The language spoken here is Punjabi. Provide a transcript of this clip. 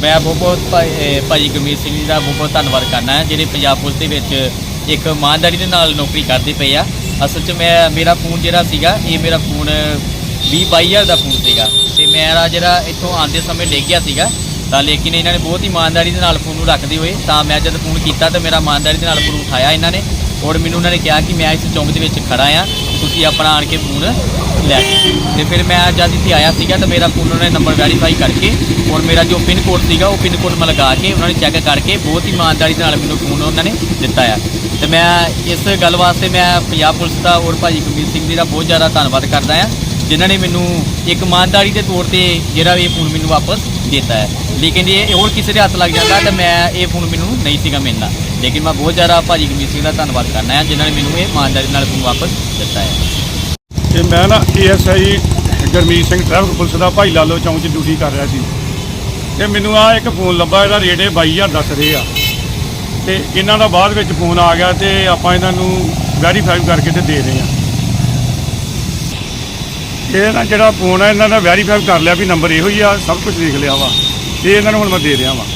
ਮੈਂ ਬਹੁਤ ਬਹੁਤ ਭਾਈ- ਅਹ ਭਾਜੀ ਗੁਰਮੀਤ ਸਿੰਘ ਜੀ ਦਾ ਬਹੁਤ ਬਹੁਤ ਧੰਨਵਾਦ ਕਰਨਾ ਹੈ, ਜਿਹੜੇ ਪੰਜਾਬ ਪੁਲਿਸ ਦੇ ਵਿੱਚ ਇੱਕ ਇਮਾਨਦਾਰੀ ਦੇ ਨਾਲ ਨੌਕਰੀ ਕਰਦੇ ਪਏ ਆ। ਅਸਲ 'ਚ ਮੈਂ, ਮੇਰਾ ਫੋਨ ਜਿਹੜਾ ਸੀਗਾ, ਇਹ ਮੇਰਾ ਫੋਨ 20 22000 ਦਾ ਫੋਨ ਸੀਗਾ। ਤੇ ਮੇਰਾ ਜਿਹੜਾ ਇੱਥੋਂ ਆਉਂਦੇ ਸਮੇਂ ਡਿੱਗ ਗਿਆ ਸੀਗਾ। ਤਾਂ ਲੇਕਿਨ ਇਹਨਾਂ ਨੇ ਬਹੁਤ ਇਮਾਨਦਾਰੀ ਦੇ ਨਾਲ ਫੋਨ ਨੂੰ ਰੱਖਦੇ ਹੋਏ ਤਾਂ ਮੈਂ ਜਦ ਫੋਨ ਕੀਤਾ ਤਾਂ ਮੇਰਾ ਇਮਾਨਦਾਰੀ ਦੇ ਨਾਲ ਫੋਨ ਉਠਾਇਆ ਇਹਨਾਂ ਨੇ। ਔਰ ਮੈਨੂੰ ਉਹਨਾਂ ਨੇ ਕਿਹਾ ਕਿ ਮੈਂ ਇਸ ਚੌਂਕ ਦੇ ਵਿੱਚ ਖੜਾ ਆ ਤੁਸੀਂ ਆਪਣਾ ਆਣ ਕੇ ਫੋਨ ਲੈ ਕੇ ਤੇ ਫਿਰ ਮੈਂ ਜਦ ਇੱਥੇ ਆਇਆ ਸੀਗਾ ਤਾਂ ਮੇਰਾ ਫੋਨ ਉਹਨਾਂ ਨੇ ਨੰਬਰ ਵੈਰੀਫਾਈ ਕਰਕੇ ਔਰ ਮੇਰਾ ਜੋ ਪਿਨ ਕੋਡ ਸੀਗਾ ਉਹ ਪਿਨ ਕੋਡ ਮੈਂ ਲਗਾ ਕੇ ਉਹਨਾਂ ਨੇ ਚੈੱਕ ਕਰਕੇ ਬਹੁਤ ਹੀ ਇਮਾਨਦਾਰੀ ਨਾਲ ਮੈਨੂੰ ਫੋਨ ਉਹਨਾਂ ਨੇ ਦਿੱਤਾ ਆ। ਤੇ ਮੈਂ ਇਸ ਗੱਲ ਵਾਸਤੇ ਮੈਂ ਪੰਜਾਬ ਪੁਲਿਸ ਦਾ ਔਰ ਭਾਜੀ ਗੁਰਮੀਤ ਸਿੰਘ ਜੀ ਦਾ ਬਹੁਤ ਜ਼ਿਆਦਾ ਧੰਨਵਾਦ ਕਰਦਾ ਆ, ਜਿਨ੍ਹਾਂ ਨੇ ਮੈਨੂੰ ਇੱਕ ਇਮਾਨਦਾਰੀ ਦੇ ਤੌਰ ਤੇ ਜਿਹੜਾ ਇਹ ਫੋਨ ਮੈਨੂੰ ਵਾਪਸ ਦਿੱਤਾ ਹੈ। ਲੇਕਿਨ ਇਹ ਹੋਰ ਕਿਸੇ ਦੇ ਹੱਥ ਲੱਗ ਜਾਂਦਾ ਤਾਂ ਮੈਂ ਇਹ ਫੋਨ ਮੈਨੂੰ ਨਹੀਂ ਸੀਗਾ ਮਿਲਣਾ। ਲੇਕਿਨ ਮੈਂ ਬਹੁਤ ਜ਼ਿਆਦਾ ਭਾਜੀ ਗੁਰਮੀਤ ਸਿੰਘ ਦਾ ਧੰਨਵਾਦ ਕਰਨਾ ਹੈ, ਜਿਨ੍ਹਾਂ ਨੇ ਮੈਨੂੰ ਇਹ ਇਮਾਨਦਾਰੀ ਨਾਲ ਫੋਨ ਵਾਪਸ ਦਿੱਤਾ ਹੈ। ਤੇ ਮੈਂ ਨਾ ASI Gurmeet Singh traffic police ਦਾ ਭਾਈ ਲਾਲੋ ਚੌਂਕ 'ਚ ਡਿਊਟੀ ਕਰ ਰਿਹਾ ਸੀ। ਤੇ ਮੈਨੂੰ ਆ ਇੱਕ ਫੋਨ ਲੱਭਾ, ਇਹਦਾ ਰੇਟ ਇਹ 22000 ਦੱਸ ਰਹੇ ਆ। ਤੇ ਇਹਨਾਂ ਦਾ ਬਾਅਦ ਵਿੱਚ ਫੋਨ ਆ ਗਿਆ ਤੇ ਆਪਾਂ ਇਹਨਾਂ ਨੂੰ ਵੈਰੀਫਾਈ ਕਰਕੇ ਤੇ ਦੇ ਰਹੇ ਆ। ਇਹ ਨਾ ਜਿਹੜਾ ਫੋਨ ਆ, ਇਹਨਾਂ ਦਾ ਵੈਰੀਫਾਈ ਕਰ ਲਿਆ ਵੀ ਨੰਬਰ ਇਹੋ ਹੀ ਆ, ਸਭ ਕੁਝ ਲਿਖ ਲਿਆ ਵਾ। ਤੇ ਇਹਨਾਂ ਨੂੰ ਹੁਣ ਮੈਂ ਦੇ ਰਿਹਾ ਵਾ।